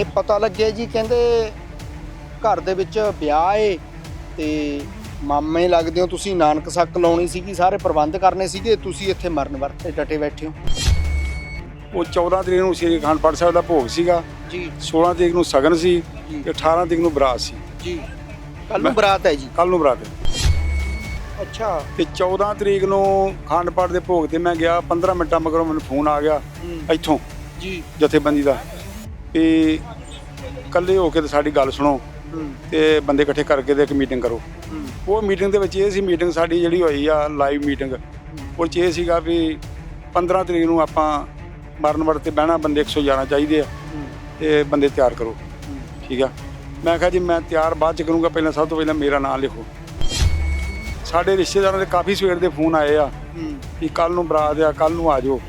ਤੇ ਪਤਾ ਲੱਗਿਆ ਜੀ ਕਹਿੰਦੇ ਘਰ ਦੇ ਵਿੱਚ ਵਿਆਹ ਏ ਤੇ ਮਾਮੇ ਲੱਗਦੇ ਹੋ ਤੁਸੀਂ ਨਾਨਕ ਸੱਕ ਲਾਉਣੀ ਸੀਗੀ ਸਾਰੇ ਪ੍ਰਬੰਧ ਕਰਨੇ ਸੀਗੇ ਤੁਸੀਂ ਇੱਥੇ ਮਰਨ ਵਰਤੇ ਡਟੇ ਬੈਠੇ ਹੋ। ਉਹ 14 ਤਰੀਕ ਨੂੰ ਸ੍ਰੀ ਅਖੰਡ ਪਾਠ ਸਾਹਿਬ ਦਾ ਭੋਗ ਸੀਗਾ। ਜੀ। 16 ਤਰੀਕ ਨੂੰ ਸਗਨ ਸੀ। ਤੇ 18 ਤਰੀਕ ਨੂੰ ਬਰਾਤ ਸੀ। ਜੀ। ਕੱਲ ਨੂੰ ਬਰਾਤ ਹੈ ਜੀ। ਕੱਲ ਨੂੰ ਬਰਾਤ ਹੈ। ਅੱਛਾ। ਤੇ 14 ਤਰੀਕ ਨੂੰ ਅਖੰਡ ਪਾਠ ਦੇ ਭੋਗ ਤੇ ਮੈਂ ਗਿਆ 15 ਮਿੰਟਾਂ ਮਗਰੋਂ ਮੈਨੂੰ ਫੋਨ ਆ ਗਿਆ ਇੱਥੋਂ ਜੀ। ਜਥੇਬੰਦੀ ਦਾ। ਵੀ ਇਕੱਲੇ ਹੋ ਕੇ ਤੇ ਸਾਡੀ ਗੱਲ ਸੁਣੋ ਤੇ ਬੰਦੇ ਇਕੱਠੇ ਕਰਕੇ ਤੇ ਇੱਕ ਮੀਟਿੰਗ ਕਰੋ। ਉਹ ਮੀਟਿੰਗ ਦੇ ਵਿੱਚ ਇਹ ਸੀ ਮੀਟਿੰਗ ਸਾਡੀ ਜਿਹੜੀ ਹੋਈ ਆ ਲਾਈਵ ਮੀਟਿੰਗ ਉਹ 'ਚ ਇਹ ਸੀਗਾ ਵੀ 15 ਤਰੀਕ ਨੂੰ ਆਪਾਂ ਮਰਨ ਤੇ ਬਹਿਣਾ ਬੰਦੇ 111 ਚਾਹੀਦੇ ਆ। ਤੇ ਬੰਦੇ ਤਿਆਰ ਕਰੋ। ਠੀਕ ਆ? ਮੈਂ ਕਿਹਾ ਜੀ ਮੈਂ ਤਿਆਰ ਬਾਅਦ ਚ ਕਰੂੰਗਾ ਪਹਿਲਾਂ ਸਭ ਤੋਂ ਪਹਿਲਾਂ ਮੇਰਾ ਨਾਮ ਲਿਖੋ। ਸਾਡੇ ਰਿਸ਼ਤੇਦਾਰਾਂ ਦੇ ਕਾਫੀ ਸਵੇਰ ਦੇ ਫੋਨ ਆਏ ਆ ਕਿ ਕੱਲ ਨੂੰ ਬਰਾਤ ਆ ਕੱਲ ਨੂੰ ਆ ਜਾਓ।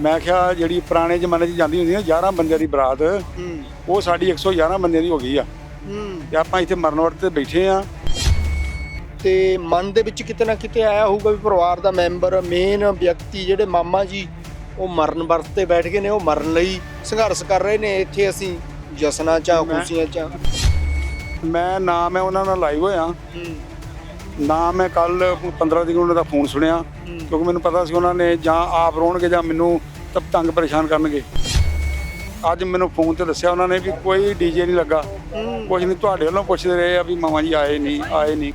ਮੈਂ ਕਿਹਾ ਜਿਹੜੀ ਪੁਰਾਣੇ ਜ਼ਮਾਨੇ 'ਚ ਜਾਂਦੀ ਹੁੰਦੀ ਨਾ 11 ਬੰਦਿਆਂ ਦੀ ਬਰਾਤ ਹੂੰ, ਉਹ ਸਾਡੀ 111 ਬੰਦਿਆਂ ਦੀ ਹੋ ਗਈ ਆ। ਹੂੰ। ਤੇ ਆਪਾਂ ਇੱਥੇ ਮਰਨ ਵਰਤ ਤੇ ਬੈਠੇ ਆ। ਤੇ ਮਨ ਦੇ ਵਿੱਚ ਕਿਤੇ ਨਾ ਕਿਤੇ ਆਇਆ ਹੋਊਗਾ ਵੀ ਪਰਿਵਾਰ ਦਾ ਮੈਂਬਰ ਮੇਨ ਵਿਅਕਤੀ ਜਿਹੜੇ ਮਾਮਾ ਜੀ ਉਹ ਮਰਨ ਵਰਤ ਤੇ ਬੈਠ ਗਏ ਨੇ ਉਹ ਮਰਨ ਲਈ ਸੰਘਰਸ਼ ਕਰ ਰਹੇ ਨੇ। ਇੱਥੇ ਅਸੀਂ ਜਸਨਾ ਚਾ ਖੁਸ਼ੀਆਂ ਚਾ ਮੈਂ ਨਾ ਮੈਂ ਉਹਨਾਂ ਨਾਲ ਲਾਈਵ ਹੋਇਆ। ਨਾ ਮੈਂ ਕੱਲ 15 ਤਰੀਕ ਨੂੰ ਉਹਨਾਂ ਦਾ ਫੋਨ ਸੁਣਿਆ ਕਿਉਂਕਿ ਮੈਨੂੰ ਪਤਾ ਸੀ ਉਹਨਾਂ ਨੇ ਜਾਂ ਆਪ ਰੋਣਗੇ ਜਾਂ ਮੈਨੂੰ ਤਬ ਤੰਗ ਪਰੇਸ਼ਾਨ ਕਰਨਗੇ। ਅੱਜ ਮੈਨੂੰ ਫੋਨ ਤੇ ਦੱਸਿਆ ਉਹਨਾਂ ਨੇ ਵੀ ਕੋਈ ਡੀਜੇ ਨਹੀਂ ਲੱਗਾ। ਕੁਝ ਨਹੀਂ ਤੁਹਾਡੇ ਵੱਲੋਂ ਪੁੱਛਦੇ ਰਹੇ ਆ ਵੀ ਮਾਮਾ ਜੀ ਆਏ ਨਹੀਂ ਆਏ ਨਹੀਂ।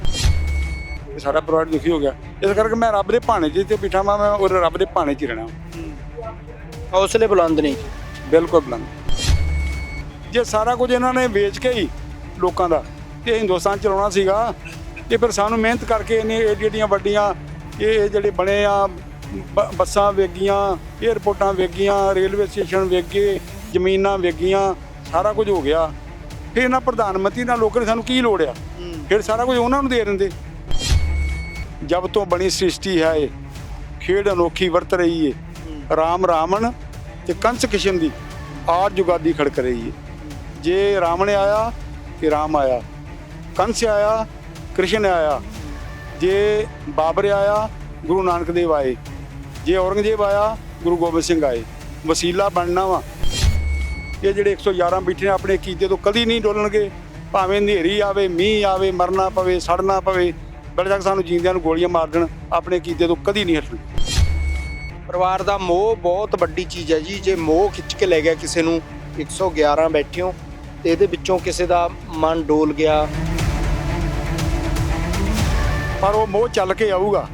ਸਾਡਾ ਪਰਿਵਾਰ ਦੁਖੀ ਹੋ ਗਿਆ। ਇਸ ਕਰਕੇ ਮੈਂ ਰੱਬ ਦੇ ਭਾਣੇ 'ਚ ਤੇ ਬਿਠਾ ਮੈਂ ਉਹ ਰੱਬ ਦੇ ਭਾਣੇ 'ਚ ਰਹਿਣਾ। ਹੌਸਲੇ ਬੁਲੰਦ ਨੇ। ਬਿਲਕੁਲ ਬਲੰਦ। ਜੇ ਸਾਰਾ ਕੁਝ ਇਹਨਾਂ ਨੇ ਵੇਚ ਕੇ ਹੀ ਲੋਕਾਂ ਦਾ ਤੇ ਹਿੰਦੁਸਤਾਨ ਚਲਾਉਣਾ ਸੀਗਾ ਤੇ ਫਿਰ ਸਾਨੂੰ ਮਿਹਨਤ ਕਰਕੇ ਇਹਨੇ ਏਡੀ ਏਡੀਆਂ ਵੱਡੀਆਂ, ਇਹ ਜਿਹੜੇ ਬਣੇ ਆ, ਬ- ਬੱਸਾਂ ਵੇਗੀਆਂ ਏਅਰਪੋਰਟਾਂ ਵੇਗੀਆਂ ਰੇਲਵੇ ਸਟੇਸ਼ਨ ਵੇਗੇ, ਜ਼ਮੀਨਾਂ ਵੇਗੀਆਂ, ਸਾਰਾ ਕੁਝ ਹੋ ਗਿਆ। ਫਿਰ ਇਹਨਾਂ ਪ੍ਰਧਾਨ ਮੰਤਰੀ ਨਾਲ ਲੋਕਾਂ ਨੇ ਸਾਨੂੰ ਕੀ ਲੋੜ ਆ? ਫਿਰ ਸਾਰਾ ਕੁਝ ਉਹਨਾਂ ਨੂੰ ਦੇ ਦਿੰਦੇ। ਜਬ ਤੋਂ ਬਣੀ ਸ੍ਰਿਸ਼ਟੀ ਹੈ ਇਹ, ਖੇਡ ਅਨੋਖੀ ਵਰਤ ਰਹੀ ਏ। ਰਾਮ ਰਾਵਣ ਤੇ ਕੰਸ ਕਿਸ਼ਨ ਦੀ ਆਦ ਜੁਗਾਦੀ ਖੜਕ ਰਹੀ ਏ। ਜੇ ਰਾਵਣ ਆਇਆ ਤੇ ਰਾਮ ਆਇਆ। ਕੰਸ ਆਇਆ ਕ੍ਰਿਸ਼ਨ ਆਇਆ, ਜੇ ਬਾਬਰ ਆਇਆ, ਗੁਰੂ ਨਾਨਕ ਦੇਵ ਆਏ, ਜੇ ਔਰੰਗਜ਼ੇਬ ਆਇਆ, ਗੁਰੂ ਗੋਬਿੰਦ ਸਿੰਘ ਆਏ। ਵਸੀਲਾ ਬਣਨਾ ਵਾ। ਇਹ ਜਿਹੜੇ 111 ਬੈਠੇ ਨੇ ਆਪਣੇ ਕੀਤੇ ਤੋਂ ਕਦੀ ਨਹੀਂ ਡੋਲਣਗੇ। ਭਾਵੇਂ ਹਨੇਰੀ ਆਵੇ, ਮੀਂਹ ਆਵੇ, ਮਰਨਾ ਪਵੇ, ਸੜਨਾ ਪਵੇ, ਬੜੇ ਤੱਕ ਸਾਨੂੰ ਜੀਂਦਿਆਂ ਨੂੰ ਗੋਲੀਆਂ ਮਾਰ ਦੇਣ, ਆਪਣੇ ਕੀਤੇ ਤੋਂ ਕਦੀ ਨਹੀਂ ਹਟਣਾ। ਪਰਿਵਾਰ ਦਾ ਮੋਹ ਬਹੁਤ ਵੱਡੀ ਚੀਜ਼ ਹੈ ਜੀ। ਜੇ ਮੋਹ ਖਿੱਚ ਕੇ ਲੈ ਗਿਆ ਕਿਸੇ ਨੂੰ 111 ਬੈਠੇ ਹੋ, ਤੇ ਇਹਦੇ ਵਿੱਚੋਂ ਕਿਸੇ ਦਾ ਮਨ ਡੋਲ ਗਿਆ ਪਰ ਉਹ ਮੋਹ ਚੱਲ ਕੇ ਆਊਗਾ।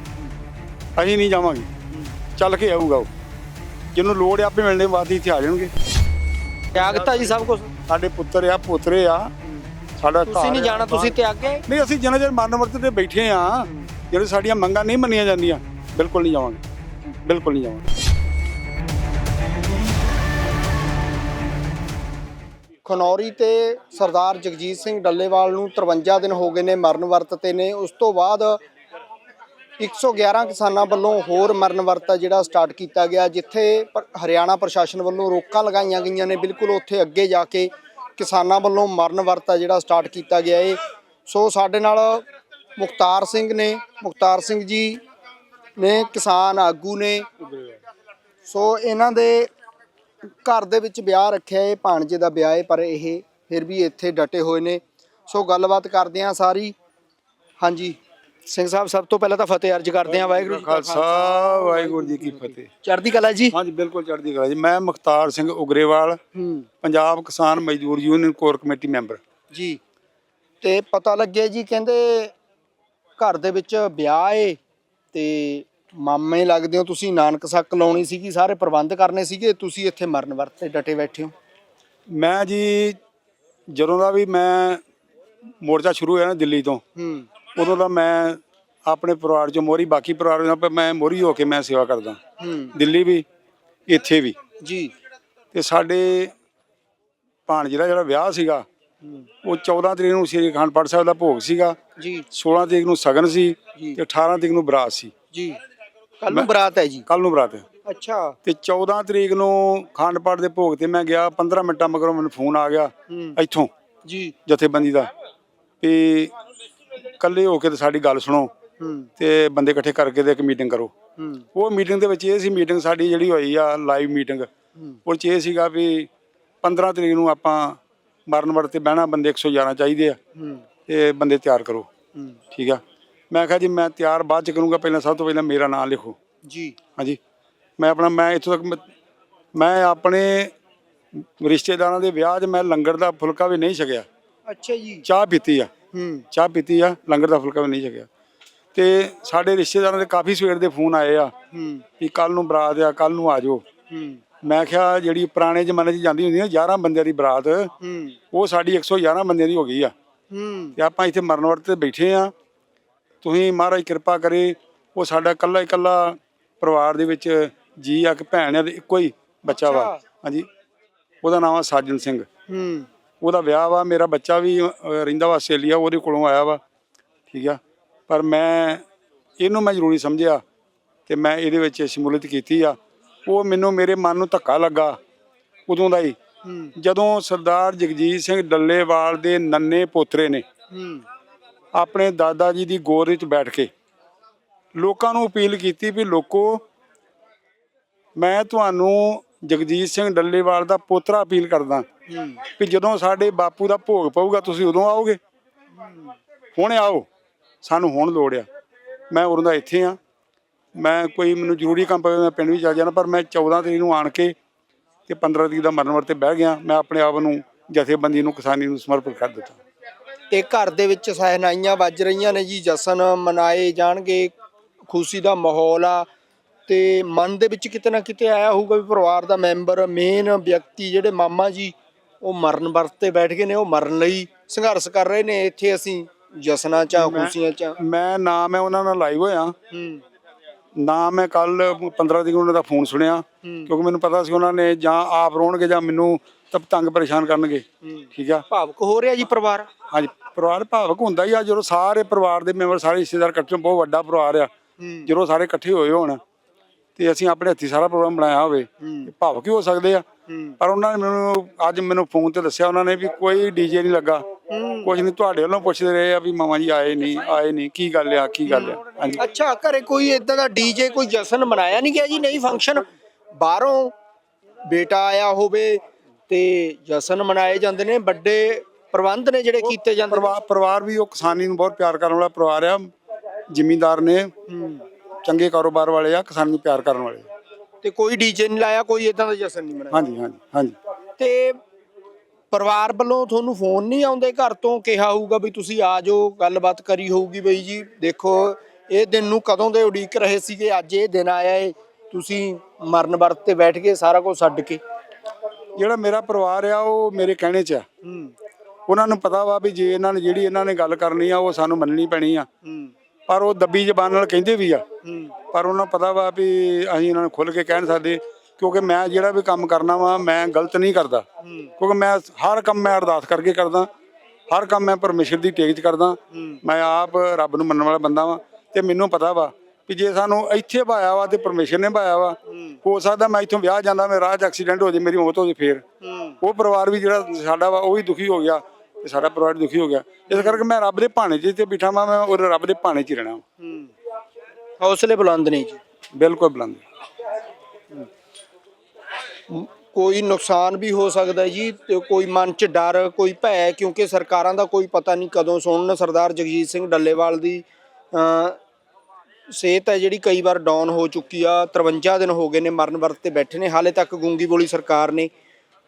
ਅਸੀਂ ਨਹੀਂ ਜਾਵਾਂਗੇ। ਚੱਲ ਕੇ ਆਊਗਾ ਉਹ। ਜਿਹਨੂੰ ਲੋੜ ਆ ਆਪੇ ਮਿਲਣੇ ਬਾਅਦ ਇੱਥੇ ਆ ਜਾਣਗੇ। ਤਿਆਗਤਾ ਜੀ ਸਭ ਕੁਝ ਸਾਡੇ ਪੁੱਤਰ ਆ ਪੋਤਰੇ ਆ। ਸਾਡਾ ਤੁਸੀਂ ਨਹੀਂ ਜਾਣਾ ਤੁਸੀਂ ਤਿਆਗੇ ਨਹੀਂ ਅਸੀਂ ਜਿੰਨਾ ਚਿਰ ਮਰਨ ਵਰਤ ਤੇ ਬੈਠੇ ਆ ਜਿਹੜੇ ਸਾਡੀਆਂ ਮੰਗਾਂ ਨਹੀਂ ਮੰਨੀਆਂ ਜਾਂਦੀਆਂ ਬਿਲਕੁਲ ਨਹੀਂ ਜਾਵਾਂਗੇ। ਬਿਲਕੁਲ ਨਹੀਂ ਜਾਵਾਂਗੇ। ਖਨੌਰੀ ਤੇ ਸਰਦਾਰ ਜਗਜੀਤ ਸਿੰਘ ਡੱਲੇਵਾਲ ਨੂੰ 53 ਦਿਨ ਹੋ ਗਏ ਨੇ ਮਰਨ ਵਰਤ ਤੇ ਨੇ। ਉਸ ਤੋਂ ਬਾਅਦ 111 ਕਿਸਾਨਾਂ ਵੱਲੋਂ ਹੋਰ ਮਰਨ ਵਰਤ ਜਿਹੜਾ ਸਟਾਰਟ ਕੀਤਾ ਗਿਆ, ਜਿੱਥੇ ਪ- ਹਰਿਆਣਾ ਪ੍ਰਸ਼ਾਸਨ ਵੱਲੋਂ ਰੋਕਾਂ ਲਗਾਈਆਂ ਗਈਆਂ ਨੇ। ਬਿਲਕੁਲ ਉੱਥੇ ਅੱਗੇ ਜਾ ਕੇ ਕਿਸਾਨਾਂ ਵੱਲੋਂ ਮਰਨ ਵਰਤਾ ਜਿਹੜਾ ਸਟਾਰਟ ਕੀਤਾ ਗਿਆ ਏ। ਸੋ ਸਾਡੇ ਨਾਲ ਮੁਖਤਾਰ ਸਿੰਘ ਨੇ, ਮੁਖਤਾਰ ਸਿੰਘ ਜੀ ਨੇ, ਕਿਸਾਨ ਆਗੂ ਨੇ। ਸੋ ਇਹਨਾਂ ਦੇ ਘਰ ਦੇ ਵਿੱਚ ਵਿਆਹ ਰੱਖਿਆ ਏ ਭਾਣਜੇ ਦਾ ਵਿਆਹ ਏ ਪਰ ਇਹ ਫਿਰ ਵੀ ਇੱਥੇ ਡਟੇ ਹੋਏ ਨੇ। ਸੋ ਗੱਲਬਾਤ ਕਰਦੇ ਹਾਂ ਸਾਰੀ। ਹਾਂਜੀ ਸਿੰਘ ਸਾਹਿਬ ਸਭ ਤੋਂ ਪਹਿਲਾਂ ਤਾਂ ਫਤਿਹ ਅਰਜ ਕਰਦੇ ਹਾਂ ਵਾਹਿਗੁਰੂ ਜੀ ਕਾ ਖਾਲਸਾ ਵਾਹਿਗੁਰੂ ਜੀ ਕੀ ਫਤਿਹ। ਚੜ੍ਹਦੀ ਕਲਾ ਜੀ? ਹਾਂਜੀ ਬਿਲਕੁਲ ਚੜ੍ਹਦੀ ਕਲਾ ਜੀ। ਮੈਂ ਮੁਖਤਾਰ ਸਿੰਘ ਉਗਰੇਵਾਲ ਹੂੰ। ਪੰਜਾਬ ਕਿਸਾਨ ਮਜ਼ਦੂਰ ਯੂਨੀਅਨ ਕੋਰ ਕਮੇਟੀ ਮੈਂਬਰ। ਜੀ। ਤੇ ਪਤਾ ਲੱਗਿਆ ਜੀ ਕਹਿੰਦੇ ਘਰ ਦੇ ਵਿੱਚ ਵਿਆਹ ਏ ਤੇ ਮਾਮੇ ਲੱਗਦੇ ਹੋ ਤੁਸੀਂ ਨਾਨਕ ਸੱਕ ਲਾਉਣੀ ਸੀਗੀ ਸਾਰੇ ਪ੍ਰਬੰਧ ਕਰਨੇ ਸੀਗੇ ਤੁਸੀਂ ਇੱਥੇ ਮਰਨ ਵਰਤ ਡਟੇ ਬੈਠੇ ਹੋ? ਮੈਂ ਜੀ ਜਦੋਂ ਦਾ ਵੀ ਮੈਂ ਮੋਰਚਾ ਸ਼ੁਰੂ ਹੋਇਆ ਨਾ ਦਿੱਲੀ ਤੋਂ ਹੂੰ। ਉਦੋਂ ਦਾ ਮੈਂ ਆਪਣੇ ਪਰਿਵਾਰ ਚੋਂ ਮੋਰੀ ਬਾਕੀ ਪਰਿਵਾਰ ਨਾਲ ਮੈਂ ਮੋਰੀ ਹੋ ਕੇ ਮੈਂ ਸੇਵਾ ਕਰਦਾ। ਹੂੰ। ਦਿੱਲੀ ਵੀ ਇੱਥੇ ਵੀ। ਜੀ। ਤੇ ਸਾਡੇ ਭਾਣਜੇ ਦਾ ਜਿਹੜਾ ਵਿਆਹ ਸੀਗਾ ਉਹ 14 ਤਰੀਕ ਨੂੰ ਸ੍ਰੀ ਅਖੰਡ ਪਾਠ ਸਾਹਿਬ ਦਾ ਭੋਗ ਸੀਗਾ। ਜੀ। 16 ਤਰੀਕ ਨੂੰ ਸਗਨ ਸੀ ਜੀ। ਤੇ 18 ਤਰੀਕ ਨੂੰ ਬਰਾਤ ਸੀ। ਜੀ। ਕੱਲ ਨੂੰ ਬਰਾਤ ਹੈ ਜੀ। ਕੱਲ ਨੂੰ ਬਰਾਤ ਹੈ। ਅੱਛਾ। ਤੇ 14 ਤਰੀਕ ਨੂੰ ਅਖੰਡ ਪਾਠ ਦੇ ਭੋਗ ਤੇ ਮੈਂ ਗਿਆ 15 ਮਿੰਟਾਂ ਮਗਰੋਂ ਮੈਨੂੰ ਫੋਨ ਆ ਗਿਆ ਇੱਥੋਂ ਜੀ। ਜਥੇਬੰਦੀ ਦਾ। ਵੀ ਇਕੱਲੇ ਹੋ ਕੇ ਤੇ ਸਾਡੀ ਗੱਲ ਸੁਣੋ। ਤੇ ਬੰਦੇ ਇਕੱਠੇ ਕਰਕੇ ਤੇ ਇੱਕ ਮੀਟਿੰਗ ਕਰੋ। ਉਹ ਮੀਟਿੰਗ ਦੇ ਵਿੱਚ ਇਹ ਸੀ ਮੀਟਿੰਗ ਸਾਡੀ ਜਿਹੜੀ ਹੋਈ ਆ ਲਾਈਵ ਮੀਟਿੰਗ। ਉਹ 'ਚ ਇਹ ਸੀਗਾ ਵੀ 15 ਤਰੀਕ ਨੂੰ ਆਪਾਂ ਮਰਨ ਵਰਤ ਤੇ ਬਹਿਣਾ ਬੰਦੇ 111 ਚਾਹੀਦੇ ਆ। ਇਹ ਬੰਦੇ ਤਿਆਰ ਕਰੋ। ਠੀਕ ਆ? ਮੈਂ ਕਿਹਾ ਜੀ ਮੈਂ ਤਿਆਰ ਬਾਅਦ ਚ ਕਰੂੰਗਾ ਪਹਿਲਾਂ ਸਭ ਤੋਂ ਪਹਿਲਾਂ ਮੇਰਾ ਨਾਮ ਲਿਖੋ। ਜੀ। ਹਾਂਜੀ। ਮੈਂ ਆਪਣਾ ਮੈਂ ਇੱਥੋਂ ਤੱਕ ਮੈਂ- ਆਪਣੇ ਰਿਸ਼ਤੇਦਾਰਾਂ ਦੇ ਵਿਆਹ 'ਚ ਮੈਂ ਲੰਗਰ ਦਾ ਫੁਲਕਾ ਵੀ ਨਹੀਂ ਛਕਿਆ। ਅੱਛਾ ਜੀ। ਚਾਹ ਪੀਤੀ ਆ। ਹੂੰ। ਚਾਹ ਪੀਤੀ ਆ ਲੰਗਰ ਦਾ ਫੁਲਕਾ ਵੀ ਨਹੀਂ ਛਕਿਆ। ਤੇ ਸਾਡੇ ਰਿਸ਼ਤੇਦਾਰਾਂ ਦੇ ਕਾਫੀ ਸਵੇਰ ਦੇ ਫੋਨ ਆਏ ਆ ਹੂੰ। ਕਿ ਕੱਲ ਨੂੰ ਬਰਾਤ ਆ ਕੱਲ ਨੂੰ ਆ ਜਾਓ। ਹੂੰ। ਮੈਂ ਕਿਹਾ ਜਿਹੜੀ ਪੁਰਾਣੇ ਜ਼ਮਾਨੇ 'ਚ ਜਾਂਦੀ ਹੁੰਦੀ ਨਾ 11 ਬੰਦਿਆਂ ਦੀ ਬਰਾਤ ਹੂੰ। ਉਹ ਸਾਡੀ 111 ਬੰਦਿਆਂ ਦੀ ਹੋ ਗਈ ਆ। ਹੂੰ। ਤੇ ਆਪਾਂ ਇੱਥੇ ਮਰਨ ਵਰਤ ਤੇ ਬੈਠੇ ਆ। ਤੁਸੀਂ ਮਹਾਰਾਜ ਕਿਰਪਾ ਕਰੇ ਉਹ ਸਾਡਾ ਇਕੱਲਾ ਇਕੱਲਾ ਪਰਿਵਾਰ ਦੇ ਵਿੱਚ ਜੀ ਆ ਕਿ ਭੈਣ ਆ ਤੇ ਇੱਕੋ ਹੀ ਬੱਚਾ ਵਾ। ਹਾਂਜੀ। ਉਹਦਾ ਨਾਮ ਆ ਸਾਜਨ ਸਿੰਘ। ਹੂੰ। ਉਹਦਾ ਵਿਆਹ ਵਾ ਮੇਰਾ ਬੱਚਾ ਵੀ ਰਹਿੰਦਾ ਵਾ ਆਸਟ੍ਰੇਲੀਆ ਉਹਦੇ ਕੋਲੋਂ ਆਇਆ ਵਾ। ਠੀਕ ਆ। ਪਰ ਮੈਂ ਇਹਨੂੰ ਮੈਂ ਜ਼ਰੂਰੀ ਸਮਝਿਆ ਤੇ ਮੈਂ ਇਹਦੇ ਵਿੱਚ ਸ਼ਮੂਲੀਅਤ ਕੀਤੀ ਆ। ਉਹ ਮੈਨੂੰ ਮੇਰੇ ਮਨ ਨੂੰ ਧੱਕਾ ਲੱਗਾ ਉਦੋਂ ਦਾ ਹੀ। ਜਦੋਂ ਸਰਦਾਰ ਜਗਜੀਤ ਸਿੰਘ ਡੱਲੇਵਾਲ ਦੇ ਨੰਨੇ ਪੋਤਰੇ ਨੇ ਆਪਣੇ ਦਾਦਾ ਜੀ ਦੀ ਗੋਦ ਵਿੱਚ ਬੈਠ ਕੇ ਲੋਕਾਂ ਨੂੰ ਅਪੀਲ ਕੀਤੀ ਵੀ ਲੋਕੋ, ਮੈਂ ਤੁਹਾਨੂੰ ਜਗਜੀਤ ਸਿੰਘ ਡੱਲੇਵਾਲ ਦਾ ਪੋਤਰਾ ਅਪੀਲ ਕਰਦਾ ਹੂੰ ਵੀ ਜਦੋਂ ਸਾਡੇ ਬਾਪੂ ਦਾ ਭੋਗ ਪਊਗਾ ਤੁਸੀਂ ਉਦੋਂ ਆਓਗੇ। ਹੁਣ ਆਓ, ਸਾਨੂੰ ਹੁਣ ਲੋੜ ਆ। ਮੈਂ ਉਦੋਂ ਦਾ ਇੱਥੇ ਆ। ਮੈਂ ਕੋਈ ਮੈਨੂੰ ਜ਼ਰੂਰੀ ਕੰਮ ਪਵੇ ਮੈਂ ਪਿੰਡ ਵੀ ਚੱਲ ਜਾਣਾ, ਪਰ ਮੈਂ 14 ਤਰੀਕ ਨੂੰ ਆਣ ਕੇ ਤੇ 15 ਤਰੀਕ ਦਾ ਮਰਨ ਵਰਤੇ ਬਹਿ ਗਿਆ। ਮੈਂ ਆਪਣੇ ਆਪ ਨੂੰ ਜਥੇਬੰਦੀ ਨੂੰ, ਕਿਸਾਨੀ ਨੂੰ ਸਮਰਪਿਤ ਕਰ ਦਿੱਤਾ। ਤੇ ਘਰ ਦੇ ਵਿੱਚ ਸਹਿਨਾਈਆਂ ਵੱਜ ਰਹੀਆਂ ਨੇ ਜੀ ਜਸ਼ਨ ਮਨਾਏ ਜਾਣਗੇ ਖੁਸ਼ੀ ਦਾ ਮਾਹੌਲ ਆ ਤੇ ਮਨ ਦੇ ਵਿੱਚ ਕਿਤੇ ਨਾ ਕਿਤੇ ਆਇਆ ਹੋਊਗਾ ਵੀ ਪਰਿਵਾਰ ਦਾ ਮੈਂਬਰ ਮੇਨ ਵਿਅਕਤੀ ਜਿਹੜੇ ਮਾਮਾ ਜੀ ਉਹ ਮਰਨ ਵਰਤ ਤੇ ਬੈਠ ਗਏ ਨੇ ਉਹ ਮਰਨ ਲਈ ਸੰਘਰਸ਼ ਕਰ ਰਹੇ ਨੇ ਇੱਥੇ ਅਸੀਂ ਜਸ਼ਨਾਂ ਚ ਖੁਸ਼ੀਆਂ ਚ ਮੈਂ ਨਾ ਮੈਂ ਉਹਨਾਂ ਨਾਲ ਲਾਈਵ ਹੋਇਆ। ਹੂੰ। ਨਾ ਮੈਂ ਕੱਲ 15 ਤਰੀਕ ਨੂੰ ਉਹਨਾਂ ਦਾ ਫੋਨ ਸੁਣਿਆ ਕਿਉਂਕਿ ਮੈਨੂੰ ਪਤਾ ਸੀ ਉਹਨਾਂ ਨੇ ਜਾਂ ਆਪ ਰੋਣਗੇ ਜਾਂ ਮੈਨੂੰ ਤਬ ਤੰਗ ਪਰੇਸ਼ਾਨ ਕਰਨਗੇ ਠੀਕ ਆ? ਭਾਵਕ ਹੋ ਰਿਹਾ ਜੀ ਪਰਿਵਾਰ? ਹਾਂਜੀ ਪਰਿਵਾਰ ਭਾਵਕ ਹੁੰਦਾ ਹੀ ਆ ਜਦੋਂ ਸਾਰੇ ਪਰਿਵਾਰ ਦੇ ਮੈਂਬਰ ਸਾਰੇ ਰਿਸ਼ਤੇਦਾਰ ਇਕੱਠੇ ਬਹੁਤ ਵੱਡਾ ਪਰਿਵਾਰ ਆ। ਜਦੋਂ ਸਾਰੇ ਇਕੱਠੇ ਹੋਏ ਹੋਣ ਤੇ ਅਸੀਂ ਆਪਣੇ ਹੱਥੀ ਸਾਰਾ ਪ੍ਰੋਗਰਾਮ ਬਣਾਇਆ ਹੋਵੇ ਤੇ ਭਾਵਕ ਹੀ ਹੋ ਸਕਦੇ ਆ। ਪਰ ਉਹਨਾਂ ਨੇ ਮੈਨੂੰ ਅੱਜ ਮੈਨੂੰ ਫੋਨ ਤੇ ਦੱਸਿਆ ਉਹਨਾਂ ਨੇ ਵੀ ਕੋਈ ਡੀਜੇ ਨਹੀਂ ਲੱਗਾ। ਕੁਝ ਨਹੀਂ ਤੁਹਾਡੇ ਵੱਲੋਂ ਪੁੱਛਦੇ ਰਹੇ ਆ ਵੀ ਮਾਮਾ ਜੀ ਆਏ ਨਹੀਂ ਆਏ ਨਹੀਂ ਕੀ ਗੱਲ ਆ ਕੀ ਗੱਲ ਆ? ਹਾਂਜੀ। ਅੱਛਾ ਘਰੇ ਕੋਈ ਇਦਾਂ ਦਾ ਡੀਜੇ ਕੋਈ ਜਸ਼ਨ ਮਨਾਇਆ ਨਹੀਂ ਗਿਆ ਜੀ ਨਹੀਂ ਫੰਕਸ਼ਨ ਬਾਹਰੋਂ ਬੇਟਾ ਆਇਆ ਹੋਵੇ ਤੇ ਜਸ਼ਨ ਮਨਾਏ ਜਾਂਦੇ ਨੇ ਵੱਡੇ ਪ੍ਰਬੰਧ ਨੇ ਜਿਹੜੇ ਕੀਤੇ ਜਾਂਦੇ ਨੇ? ਪਰਿਵਾਰ ਪਰਿਵਾਰ ਵੀ ਉਹ ਕਿਸਾਨੀ ਨੂੰ ਬਹੁਤ ਪਿਆਰ ਕਰਨ ਵਾਲਾ ਪਰਿਵਾਰ ਆ ਜ਼ਿਮੀਂਦਾਰ ਨੇ ਚੰਗੇ ਕਾਰੋਬਾਰ ਵਾਲੇ ਆ ਕਿਸਾਨ ਨੂੰ ਪਿਆਰ ਕਰਨ ਵਾਲੇ ਤੇ ਕੋਈ ਡੀਜੇ ਨਹੀਂ ਲਾਇਆ ਕੋਈ ਇਦਾਂ ਦਾ ਜਸ਼ਨ ਨਹੀਂ ਮਨਾਇਆ? ਹਾਂਜੀ ਹਾਂਜੀ ਹਾਂਜੀ। ਤੇ ਪਰਿਵਾਰ ਵੱਲੋਂ ਤੁਹਾਨੂੰ ਫੋਨ ਨਹੀਂ ਆਉਂਦੇ ਘਰ ਤੋਂ ਕਿਹਾ ਹੋਊਗਾ ਵੀ ਤੁਸੀਂ ਆ ਜਾਓ ਗੱਲਬਾਤ ਕਰੀ ਹੋਊਗੀ ਬਈ ਜੀ। ਦੇਖੋ ਇਹ ਦਿਨ ਨੂੰ ਕਦੋਂ ਦੇ ਉਡੀਕ ਰਹੇ ਸੀਗੇ ਅੱਜ ਇਹ ਦਿਨ ਆਇਆ ਏ ਤੁਸੀਂ ਮਰਨ ਵਰਤ ਤੇ ਬੈਠ ਕੇ ਸਾਰਾ ਕੁਝ ਛੱਡ ਕੇ। ਜਿਹੜਾ ਮੇਰਾ ਪਰਿਵਾਰ ਆ ਉਹ ਮੇਰੇ ਕਹਿਣੇ 'ਚ ਆ। ਹੂੰ। ਉਹਨਾਂ ਨੂੰ ਪਤਾ ਵਾ ਵੀ ਜੇ ਇਹਨਾਂ ਨੇ ਜਿਹੜੀ ਇਹਨਾਂ ਨੇ ਗੱਲ ਕਰਨੀ ਆ ਉਹ ਸਾਨੂੰ ਮੰਨਣੀ ਪੈਣੀ ਆ। ਪਰ ਉਹ ਦੱਬੀ ਜ਼ਬਾਨ ਨਾਲ ਕਹਿੰਦੇ ਵੀ ਆ। ਪਰ ਉਹਨਾਂ ਨੂੰ ਪਤਾ ਵਾ ਵੀ ਅਸੀਂ ਇਹਨਾਂ ਨੂੰ ਖੁੱਲ ਕੇ ਕਹਿ ਨਹੀਂ ਸਕਦੇ ਕਿਉਂਕਿ ਮੈਂ ਜਿਹੜਾ ਵੀ ਕੰਮ ਕਰਨਾ ਵਾ ਮੈਂ ਗਲਤ ਨਹੀਂ ਕਰਦਾ। ਕਿਉਂਕਿ ਮੈਂ ਹਰ ਕੰਮ ਮੈਂ ਅਰਦਾਸ ਕਰਕੇ ਕਰਦਾ ਹਰ ਕੰਮ ਮੈਂ ਪਰਮੇਸ਼ਰ ਦੀ ਟੇਕ 'ਚ ਕਰਦਾ। ਮੈਂ ਆਪ ਰੱਬ ਨੂੰ ਮੰਨਣ ਵਾਲਾ ਬੰਦਾ ਵਾਂ। ਤੇ ਮੈਨੂੰ ਪਤਾ ਵਾ ਵੀ ਜੇ ਸਾਨੂੰ ਇੱਥੇ ਭਾਇਆ ਵਾ ਤੇ ਪਰਮੇਸ਼ਰ ਨੇ ਭਾਇਆ ਵਾ ਹੋ ਸਕਦਾ ਮੈਂ ਇੱਥੋਂ ਵਿਆਹ ਜਾਂਦਾ ਮੇਰਾ ਰਾਹ 'ਚ ਐਕਸੀਡੈਂਟ ਹੋ ਜੇ ਮੇਰੀ ਮੌਤ ਹੋ ਜੇ ਫੇਰ। ਉਹ ਪਰਿਵਾਰ ਵੀ ਜਿਹੜਾ ਸਾਡਾ ਵਾ ਉਹ ਵੀ ਦੁਖੀ ਹੋ ਗਿਆ। ਤੇ ਸਾਡਾ ਪਰਿਵਾਰ ਦੁਖੀ ਹੋ ਗਿਆ। ਇਸ ਕਰਕੇ ਮੈਂ ਰੱਬ ਦੇ ਭਾਣੇ 'ਚ ਤੇ ਬਿਠਾ ਮੈਂ ਉਹ ਰੱਬ ਦੇ ਭਾਣੇ 'ਚ ਹੀ ਰਹਿਣਾ ਹੌਸਲੇ ਬੁਲੰਦ ਨੇ ਜੀ। ਬਿਲਕੁਲ ਬੁਲੰਦ। ਕੋਈ ਨੁਕਸਾਨ ਵੀ ਹੋ ਸਕਦਾ ਜੀ ਤੇ ਕੋਈ ਮਨ 'ਚ ਡਰ ਕੋਈ ਭੈ ਕਿਉਂਕਿ ਸਰਕਾਰਾਂ ਦਾ ਕੋਈ ਪਤਾ ਨਹੀਂ ਕਦੋਂ ਸੁਣਨ। ਸਰਦਾਰ ਜਗਜੀਤ ਸਿੰਘ ਡੱਲੇਵਾਲ ਦੀ ਸਿਹਤ ਹੈ ਜਿਹੜੀ ਕਈ ਵਾਰ ਡਾਊਨ ਹੋ ਚੁੱਕੀ ਆ 53 ਦਿਨ ਹੋ ਗਏ ਨੇ ਮਰਨ ਵਰਤ ਤੇ ਬੈਠੇ ਨੇ ਹਾਲੇ ਤੱਕ ਗੂੰਗੀ ਬੋਲੀ ਸਰਕਾਰ ਨੇ